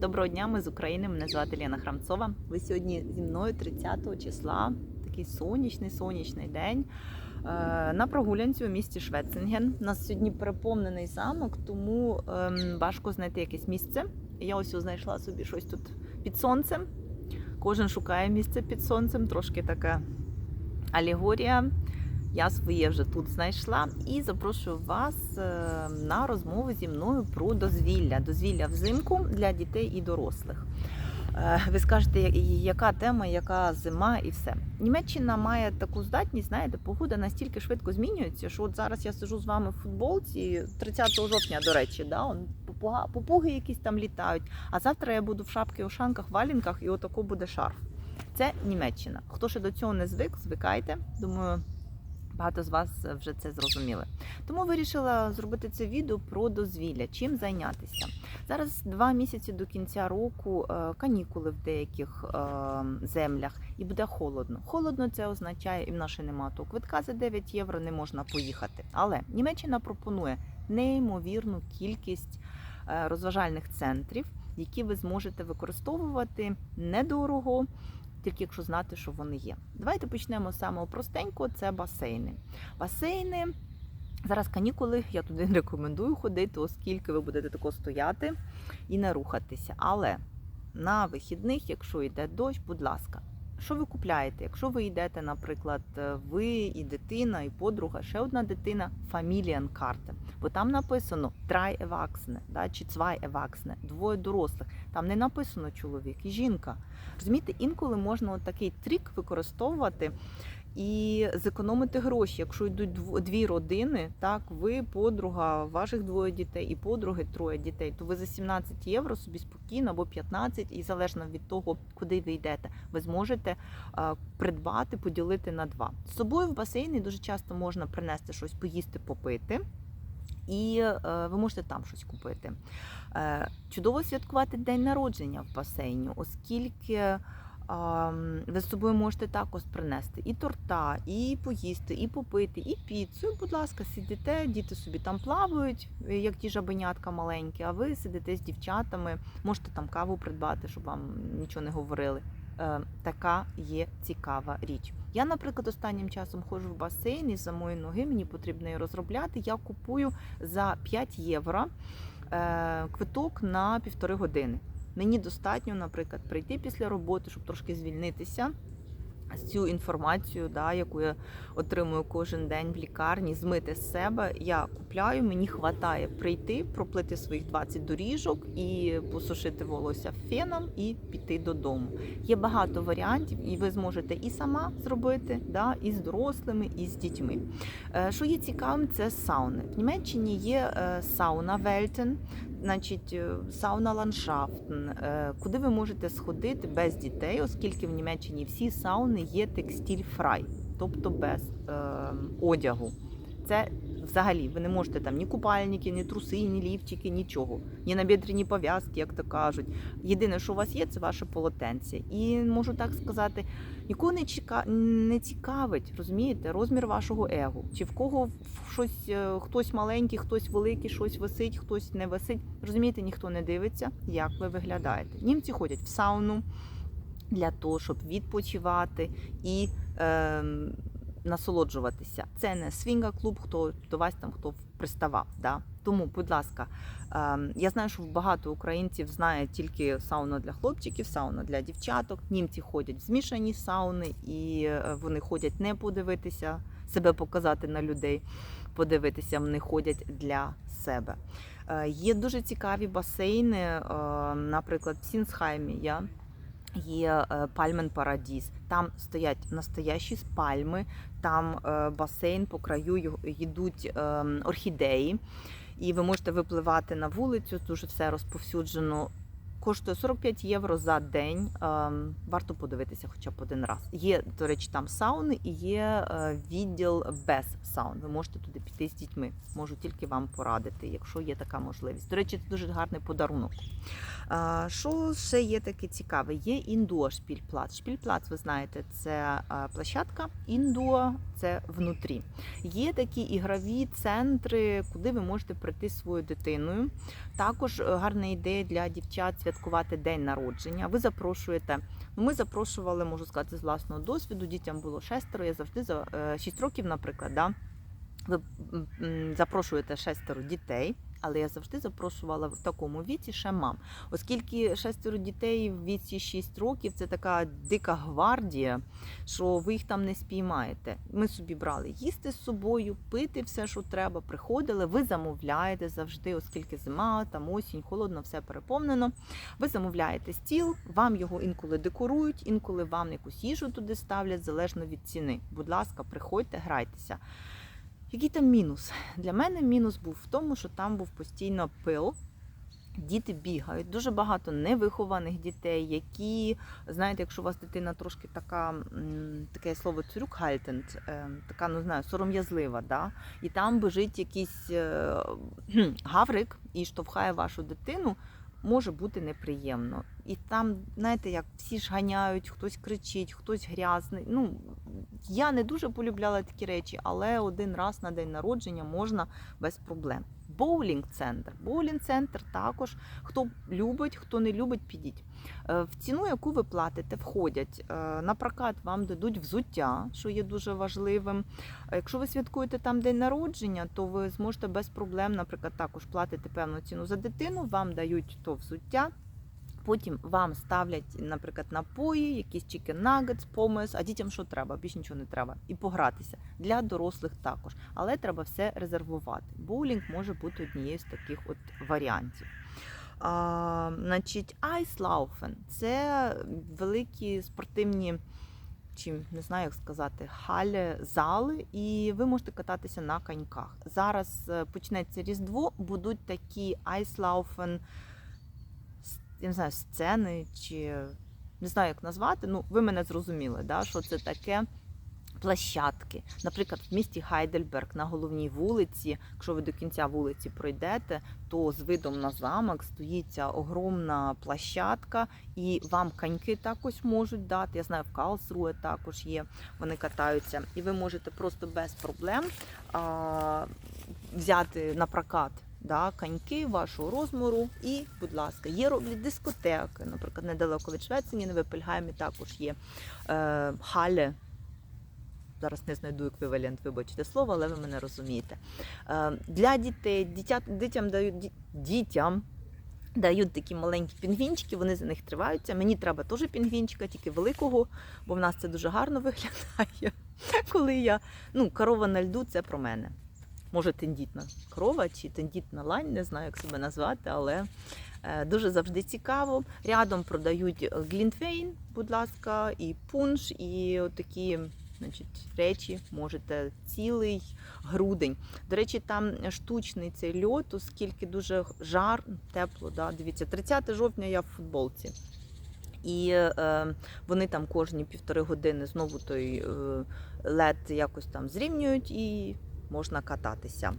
Доброго дня, ми з України. Мене звати Лена Храмцова. Ви сьогодні зі мною 30 числа, такий сонячний сонячний день. е, На прогулянці у місті Швецинген. У нас сьогодні переповнений замок, тому ем, важко знайти якесь місце. Я ось знайшла собі щось тут під сонцем. Кожен шукає місце під сонцем, трошки така алегорія. Я своє вже тут знайшла і запрошую вас е, на розмову зі мною про дозвілля. Дозвілля взимку для дітей і дорослих. Е, Ви скажете, яка тема, яка зима і все. Німеччина має таку здатність, знаєте, погода настільки швидко змінюється, що от зараз я сижу з вами в футболці 30 жовтня, до речі, да, он попуги якісь там літають. А завтра я буду в шапки, ушанках, валінках і отако буде шарф. Це Німеччина. Хто ще до цього не звик, звикайте. Думаю, багато з вас вже це зрозуміли. Тому вирішила зробити це відео про дозвілля, чим зайнятися. Зараз два місяці до кінця року е, канікули в деяких е, землях, і буде холодно. Холодно це означає, і в нашій нема того квитка за 9 євро не можна поїхати. Але Німеччина пропонує неймовірну кількість е, розважальних центрів, які ви зможете використовувати недорого. Тільки якщо знати, що вони є. Давайте почнемо з самого простенького це басейни. Басейни зараз канікули, я туди не рекомендую ходити, оскільки ви будете тако стояти і не рухатися. Але на вихідних, якщо йде дощ, будь ласка, що ви купляєте? Якщо ви йдете, наприклад, ви і дитина, і подруга, ще одна дитина, фаміліан-карта, бо там написано «drei Erwachsene», да, чи «zwei Erwachsene», двоє дорослих. Там не написано чоловік і жінка. Розумієте, інколи можна такий трік використовувати і зекономити гроші. Якщо йдуть дві родини, так ви подруга, ваших двоє дітей і подруги троє дітей, то ви за 17 євро собі спокійно або 15, і залежно від того, куди ви йдете, ви зможете придбати, поділити на два. З собою в басейні дуже часто можна принести щось поїсти, попити. І е, ви можете там щось купити. Е, чудово святкувати день народження в басейні, оскільки ви з собою можете також принести і торта, і поїсти, і попити, і піцу. Будь ласка, сидите, діти собі там плавають, е, як ті жабенятка маленькі, а ви сидите з дівчатами, можете там каву придбати, щоб вам нічого не говорили. Е, така є цікава річ. Я, наприклад, останнім часом ходжу в басейн і за мої ноги мені потрібно її розробляти. Я купую за 5 євро е, квиток на півтори години. Мені достатньо, наприклад, прийти після роботи, щоб трошки звільнитися. Цю інформацію, да, яку я отримую кожен день в лікарні, змити з себе. Я купляю, мені хватає прийти, проплити своїх 20 доріжок і посушити волосся феном і піти додому. Є багато варіантів, і ви зможете і сама зробити, да, і з дорослими, і з дітьми. Е, Що є цікавим, це сауни. В Німеччині є е, сауна Вельтен, значить е, сауна ландшафтен, е, куди ви можете сходити без дітей, оскільки в Німеччині всі сауни є текстіль фрай, тобто без е, одягу. Це взагалі ви не можете там ні купальники, ні труси, ні ліфчики, нічого, ні набідрені пов'язки, як то кажуть. Єдине, що у вас є, це ваше полотенце. І можу так сказати, нікого не чека... не цікавить, розумієте, розмір вашого его. Чи в кого щось е, хтось маленький, хтось великий, щось висить, хтось не висить. Розумієте, ніхто не дивиться, як ви виглядаєте. Німці ходять в сауну для того, щоб відпочивати і. ем, Насолоджуватися. Це не свінга-клуб, хто до вас там хто приставав. Да? Тому, будь ласка, ем, я знаю, що багато українців знає тільки сауна для хлопчиків, сауна для дівчаток. Німці ходять в змішані сауни, і е, вони ходять не подивитися, себе показати на людей, подивитися, вони ходять для себе. Е, Є дуже цікаві басейни, е, наприклад, в Сінсхаймі. Я Є е, Пальмен Парадіс. Там стоять настоящі пальми, там е, басейн по краю йдуть орхідеї, і ви можете випливати на вулицю. Дуже все розповсюджено. Коштує 45 євро за день. Ем, Варто подивитися хоча б один раз. Є, до речі, там сауни і є е, відділ без саун. Ви можете туди піти з дітьми. Можу тільки вам порадити, якщо є така можливість. До речі, це дуже гарний подарунок. А, Що ще є таке цікаве? Є індуо шпільплац. Шпільплац, ви знаєте, це а, площадка. Індуо це внутрі. Є такі ігрові центри, куди ви можете прийти зі своєю дитиною. Також е, гарна ідея для дівчат святкувати день народження. Ви запрошуєте. Ну, ми запрошували, можу сказати, з власного досвіду. Дітям було шестеро. Я завжди за е, шість років, наприклад, да, ви запрошуєте шестеро дітей. Але я завжди запрошувала в такому віці ще мам, оскільки шестеро дітей в віці 6 років це така дика гвардія, що ви їх там не спіймаєте. Ми собі брали їсти з собою, пити все, що треба. Приходили, ви замовляєте завжди, оскільки зима, там осінь, холодно, все переповнено. Ви замовляєте стіл, вам його інколи декорують, інколи вам якусь їжу туди ставлять, залежно від ціни. Будь ласка, приходьте, грайтеся. Який там мінус? Для мене мінус був в тому, що там був постійно пил. Діти бігають, дуже багато невихованих дітей, які, знаєте, якщо у вас дитина трошки така, таке слово цюрюкхальтент, е, така, ну знаю, сором'язлива, да? і там бежить якийсь е, гаврик і штовхає вашу дитину, може бути неприємно. І там, знаєте, як всі ж ганяють, хтось кричить, хтось грязний. Ну, я не дуже полюбляла такі речі, але один раз на день народження можна без проблем. Боулінг-центр. Боулінг-центр також. Хто любить, хто не любить, підіть. Е, В ціну, яку ви платите, входять е, на прокат, вам дадуть взуття, що є дуже важливим. Якщо ви святкуєте там день народження, то ви зможете без проблем, наприклад, також платити певну ціну за дитину, вам дають то взуття. Потім вам ставлять, наприклад, напої, якісь chicken nuggets, помес, а дітям що треба? Більш нічого не треба. І погратися. Для дорослих також. Але треба все резервувати. Боулінг може бути однією з таких от варіантів. А, значить, Айслауфен це великі спортивні. Чи не знаю, як сказати, халі, зали, і ви можете кататися на коньках. Зараз е, почнеться Різдво, будуть такі айслауфен я не знаю, сцени чи не знаю, як назвати. Ну, ви мене зрозуміли, да, що це таке. Площадки, наприклад, в місті Хайдельберг на головній вулиці, якщо ви до кінця вулиці пройдете, то з видом на замок стоїться огромна площадка, і вам коньки також можуть дати. Я знаю, в Калсруе також є, вони катаються, і ви можете просто без проблем а, взяти на прокат да, коньки вашого розміру. І, будь ласка, є роблять дискотеки. Наприклад, недалеко від Швеції, в Вепельгаймі також є е, хале. Зараз не знайду еквівалент, вибачте слово, але ви мене розумієте. Е, для дітей, дитя, дітям дають ді- дітям. Дають такі маленькі пінгвінчики, вони за них триваються. Мені треба теж пінгвінчика, тільки великого, бо в нас це дуже гарно виглядає. Коли я ну, корова на льду, це про мене може тендітна крова чи тендітна лань, не знаю, як себе назвати, але е, дуже завжди цікаво. Рядом продають глінтвейн, будь ласка, і пунш, і такі значить, речі можете цілий грудень. До речі, там штучний цей льот, оскільки дуже жар, тепло. Да? Дивіться, 30 жовтня я в футболці. І е, вони там кожні півтори години знову той е, лед якось там зрівнюють і можна кататися.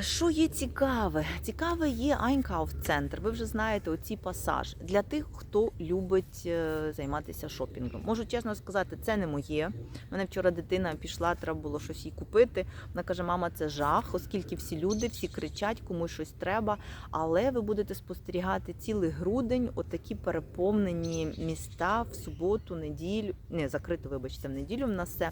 Що є цікаве? Цікаве є Айнкауф-центр. Ви вже знаєте оці пасаж для тих, хто любить е, займатися шопінгом. Можу чесно сказати, це не моє. Мене вчора дитина пішла, треба було щось їй купити. Вона каже: мама, це жах, оскільки всі люди, всі кричать, комусь щось треба. Але ви будете спостерігати цілий грудень, отакі переповнені міста в суботу, неділю, не закрито, вибачте, в неділю в нас все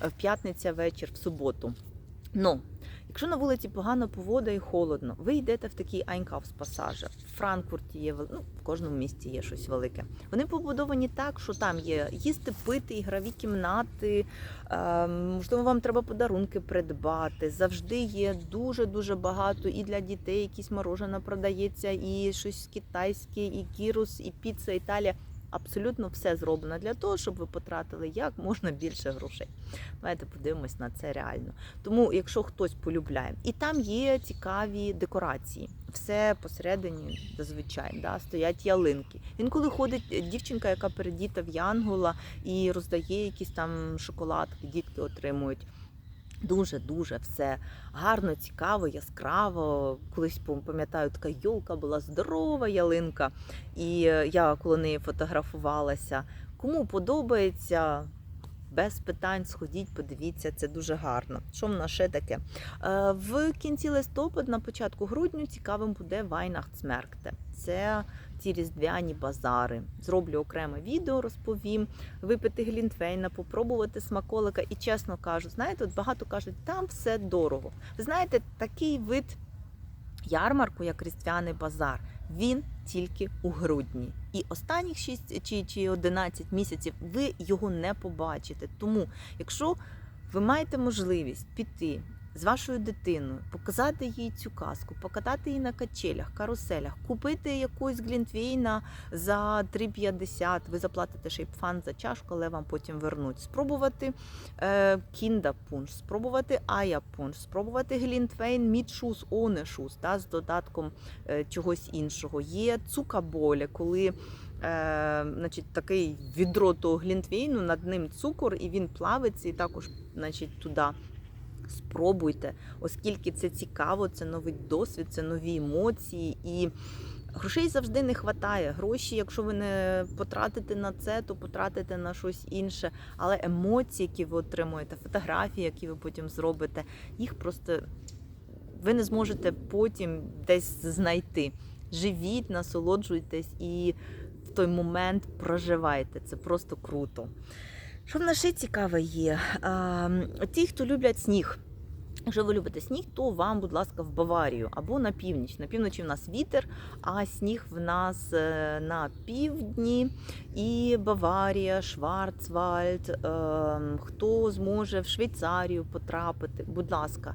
в п'ятниця вечір, в суботу. Ну, якщо на вулиці погана погода і холодно, ви йдете в такий Айнкафс пасажі. В Франкфурті є ну, в кожному місті є щось велике. Вони побудовані так, що там є їсти, пити, ігрові кімнати. Е, можливо, вам треба подарунки придбати. Завжди є дуже дуже багато і для дітей якісь морожене продається, і щось китайське, і кірус, і піца, Італія. Абсолютно все зроблено для того, щоб ви потратили як можна більше грошей. Давайте подивимось на це реально. Тому, якщо хтось полюбляє, і там є цікаві декорації. Все посередині зазвичай да, стоять ялинки. Інколи ходить дівчинка, яка передіта в Янгола і роздає якісь там шоколадки, дітки отримують. Дуже дуже все гарно, цікаво, яскраво. Колись пам'ятаю, така йолка була здорова ялинка, і е, я коло неї фотографувалася. Кому подобається, без питань сходіть, подивіться, це дуже гарно. Що в нас ще таке? Е, В кінці листопада, на початку грудня, цікавим буде Weihnachtsmärkte. Це ці різдвяні базари. Зроблю окреме відео, розповім, випити глінтвейна, попробувати смаколика. І чесно кажу, знаєте, от багато кажуть, там все дорого. Ви знаєте, такий вид ярмарку, як різдвяний базар, він тільки у грудні. І останніх 6 чи, чи 11 місяців ви його не побачите. Тому, якщо ви маєте можливість піти з вашою дитиною, показати їй цю казку, покатати її на качелях, каруселях, купити якусь глінтвейна за 3,50, ви заплатите шейпфан за чашку, але вам потім вернуть. Спробувати е, кінда пунш, спробувати ая пунш, спробувати глінтвейн мідшус, онешус, та, з додатком е, чогось іншого. Є цукаболя, коли е, значить, такий відро того глінтвейну, над ним цукор, і він плавиться, і також значить, туди. Спробуйте, оскільки це цікаво, це новий досвід, це нові емоції і. Грошей завжди не вистачає. Гроші, якщо ви не потратите на це, то потратите на щось інше. Але емоції, які ви отримуєте, фотографії, які ви потім зробите, їх просто ви не зможете потім десь знайти. Живіть, насолоджуйтесь і в той момент проживайте. Це просто круто. Що в нас ще цікаве є? Ті, хто люблять сніг. Якщо ви любите сніг, то вам, будь ласка, в Баварію або на північ. На півночі в нас вітер, а сніг в нас е, на півдні і Баварія, Шварцвальд. Е, Хто зможе в Швейцарію потрапити, будь ласка.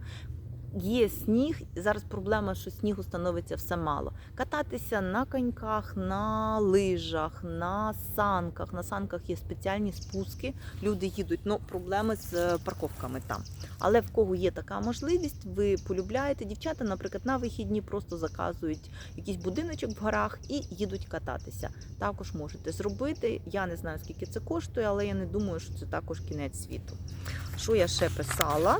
Є сніг, зараз проблема, що снігу становиться все мало. Кататися на коньках, на лижах, на санках. На санках є спеціальні спуски, люди їдуть. Ну, проблеми з е, парковками там. Але в кого є така можливість, ви полюбляєте. Дівчата, наприклад, на вихідні просто заказують якийсь будиночок в горах і їдуть кататися. Також можете зробити. Я не знаю, скільки це коштує, але я не думаю, що це також кінець світу. Що я ще писала?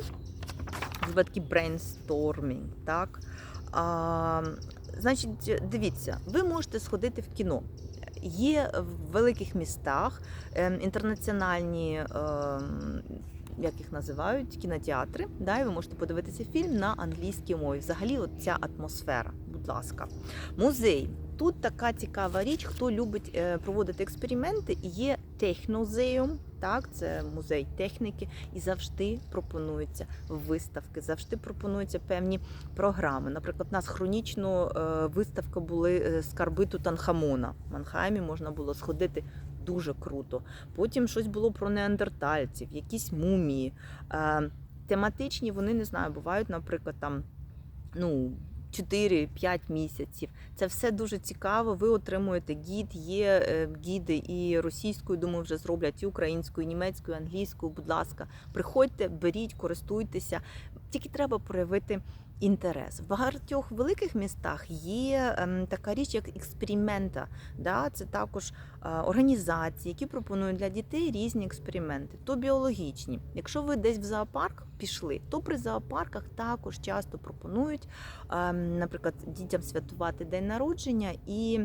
Це такий брейнстормінг, так? А, значить, дивіться, ви можете сходити в кіно. Є в великих містах ем, інтернаціональні, ем, як їх називають, кінотеатри. Да, і ви можете подивитися фільм на англійській мові. Взагалі, от ця атмосфера, будь ласка. Музей. Тут така цікава річ, хто любить е, проводити експерименти, є технозеум, так, це музей техніки, і завжди пропонуються виставки, завжди пропонуються певні програми. Наприклад, у нас хронічно е, виставка були е, скарби Тутанхамона. В Манхаймі можна було сходити дуже круто. Потім щось було про неандертальців, якісь мумії. Е, Тематичні вони не знаю, бувають, наприклад, там. ну, 4-5 місяців. Це все дуже цікаво. Ви отримуєте гід, є е, гіди і російською, думаю, вже зроблять і українською, і німецькою, і англійською. Будь ласка, приходьте, беріть, користуйтеся. Тільки треба проявити інтерес. В багатьох великих містах є ем, така річ, як експеримента. Да? Це також е, організації, які пропонують для дітей різні експерименти, то біологічні. Якщо ви десь в зоопарк пішли, то при зоопарках також часто пропонують, ем, наприклад, дітям святкувати день народження і.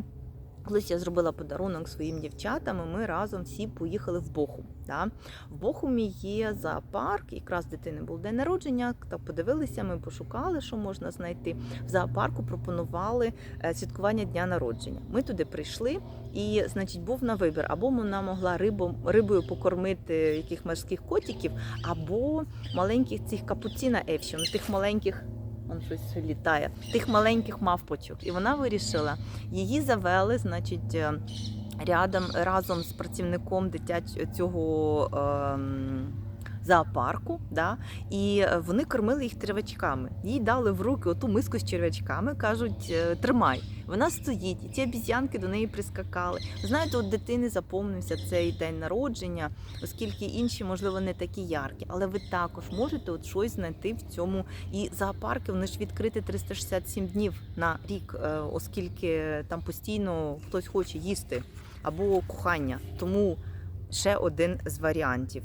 Колись я зробила подарунок своїм дівчатам, і ми разом всі поїхали в Бохум. Да? В Бохумі є зоопарк, якраз дитини був день народження. Так подивилися, ми пошукали, що можна знайти. В зоопарку пропонували е, святкування дня народження. Ми туди прийшли, і значить був на вибір. Або вона могла рибу, рибою покормити яких морських котиків, або маленьких цих капуціна Ефші, ну, тих маленьких. Он щось літає, тих маленьких мавпочок. І вона вирішила, її завели, значить, е, рядом разом з працівником дитячого цього ем, зоопарку. Да? І вони кормили їх черв'ячками. Їй дали в руки оту миску з черв'ячками, кажуть, «Е, тримай. Вона стоїть, і ті обіз'янки до неї прискакали. Знаєте, от дитини запомнився цей день народження, оскільки інші, можливо, не такі яркі, але ви також можете от щось знайти в цьому. І зоопарки вони ж відкриті 367 днів на рік, е, оскільки там постійно хтось хоче їсти або кохання. Тому ще один з варіантів.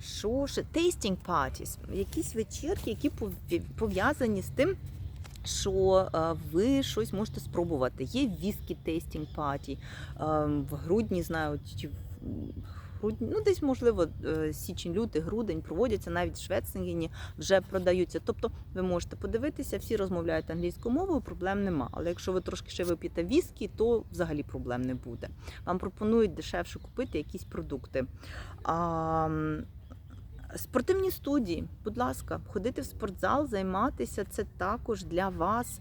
Що ще, tasting parties, якісь вечірки, які пов'язані з тим, що е, ви щось можете спробувати. Є віскі тестінг паті. В грудні знаю, грудні, ну десь, можливо, е, січень, лютий, грудень проводяться, навіть в Швецингені вже продаються. Тобто ви можете подивитися, всі розмовляють англійською мовою, проблем нема. Але якщо ви трошки ще вип'єте віскі, то взагалі проблем не буде. Вам пропонують дешевше купити якісь продукти. А, Спортивні студії, будь ласка, ходити в спортзал, займатися це також для вас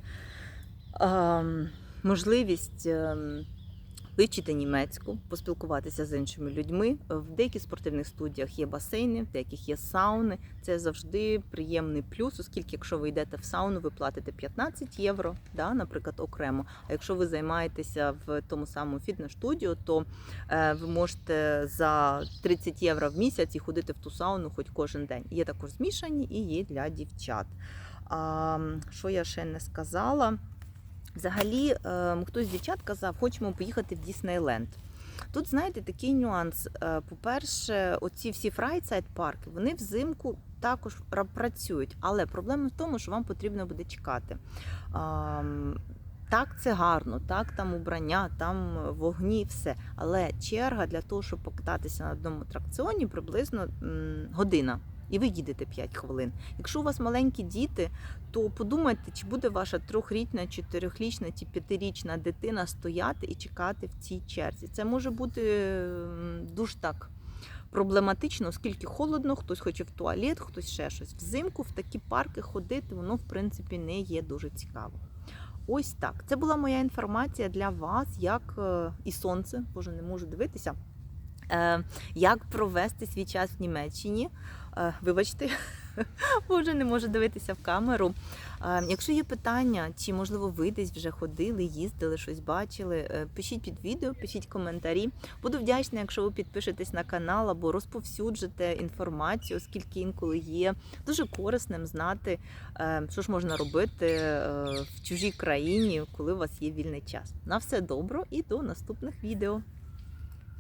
ем, можливість ем, вивчити німецьку, поспілкуватися з іншими людьми. В деяких спортивних студіях є басейни, в деяких є сауни. Це завжди приємний плюс, оскільки, якщо ви йдете в сауну, ви платите 15 євро, да, наприклад, окремо. А якщо ви займаєтеся в тому самому фітнес-студіо, то е, ви можете за 30 євро в місяць і ходити в ту сауну хоч кожен день. Є також змішані і є для дівчат. А, що я ще не сказала? Взагалі, ем, хтось з дівчат казав, хочемо поїхати в Діснейленд. Тут, знаєте, такий нюанс. Е, По-перше, оці всі фрайсайд парки, вони взимку також працюють, але проблема в тому, що вам потрібно буде чекати. Так, це гарно, так, там убрання, там вогні, все. Але черга для того, щоб покататися на одному атракціоні, приблизно година. І ви їдете 5 хвилин. Якщо у вас маленькі діти, то подумайте, чи буде ваша трьохрічна, чотирьохрічна чи п'ятирічна дитина стояти і чекати в цій черзі. Це може бути дуже так проблематично, оскільки холодно, хтось хоче в туалет, хтось ще щось. Взимку в такі парки ходити, воно в принципі не є дуже цікаво. Ось так. Це була моя інформація для вас, як е, і сонце, боже, не можу дивитися. е, Як провести свій час в Німеччині? Вибачте, боже, не можу дивитися в камеру. Якщо є питання, чи можливо ви десь вже ходили, їздили, щось бачили, е, пишіть під відео, пишіть коментарі. Буду вдячна, якщо ви підпишетесь на канал або розповсюджите інформацію, оскільки інколи є дуже корисним знати, е, що ж можна робити е, в чужій країні, коли у вас є вільний час. На все добро і до наступних відео.